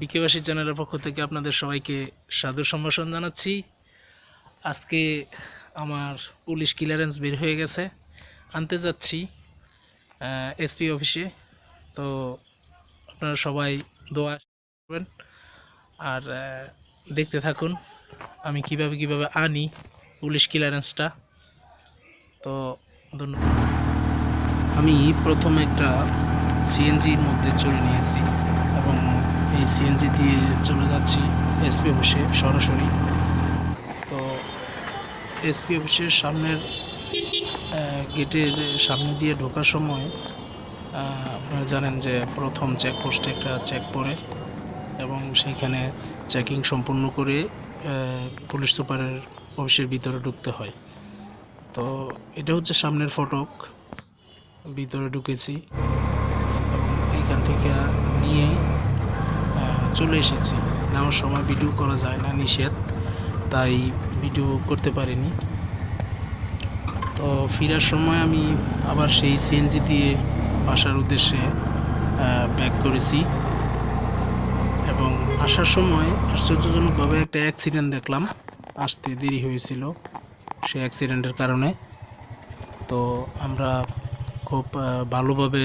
বিকেবাসী চ্যানেলের পক্ষ থেকে আপনাদের সবাইকে সাদর সম্ভাষণ জানাচ্ছি। আজকে আমার পুলিশ ক্লিয়ারেন্স বের হয়ে গেছে। আনতে যাচ্ছি এসপি অফিসে। তো আপনারা সবাই দোয়া করবেন। আর দেখতে থাকুন আমি কীভাবে কীভাবে আনি পুলিশ ক্লিয়ারেন্সটা। তো ধন্যবাদ। আমি প্রথম একটা সিএনজির মধ্যে চলে নিয়েছি এবং এই সিএনজি দিয়ে চলে যাচ্ছি এসপি অফিসে সরাসরি। তো এসপি অফিসের সামনের গেটের সামনে দিয়ে ঢোকার সময় আপনারা জানেন যে প্রথম চেকপোস্টে একটা চেক পড়ে এবং সেইখানে চেকিং সম্পূর্ণ করে পুলিশ সুপারের অফিসের ভিতরে ঢুকতে হয়। তো এটা হচ্ছে সামনের ফটক, ভিতরে ঢুকেছি। এইখান থেকে নিয়ে চলে এসেছি। নেওয়ার সময় ভিডিও করা যায় না, নিষেধ। তাই ভিডিও করতে পারিনি। তো ফেরার সময় আমি আবার সেই সিএনজি দিয়ে বাসার উদ্দেশ্যে ব্যাক করেছি। এবং আসার সময় আশ্চর্যজনকভাবে একটা অ্যাক্সিডেন্ট দেখলাম। আসতে দেরি হয়েছিল সেই অ্যাক্সিডেন্টের কারণে। তো আমরা খুব ভালোভাবে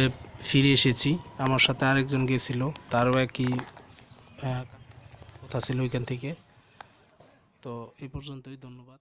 ফিরে এসেছি। আমার সাথে আরেকজন গেছিল, তারও একই কথা ছিল ওইখান থেকে। তো এই পর্যন্তই ধন্যবাদ।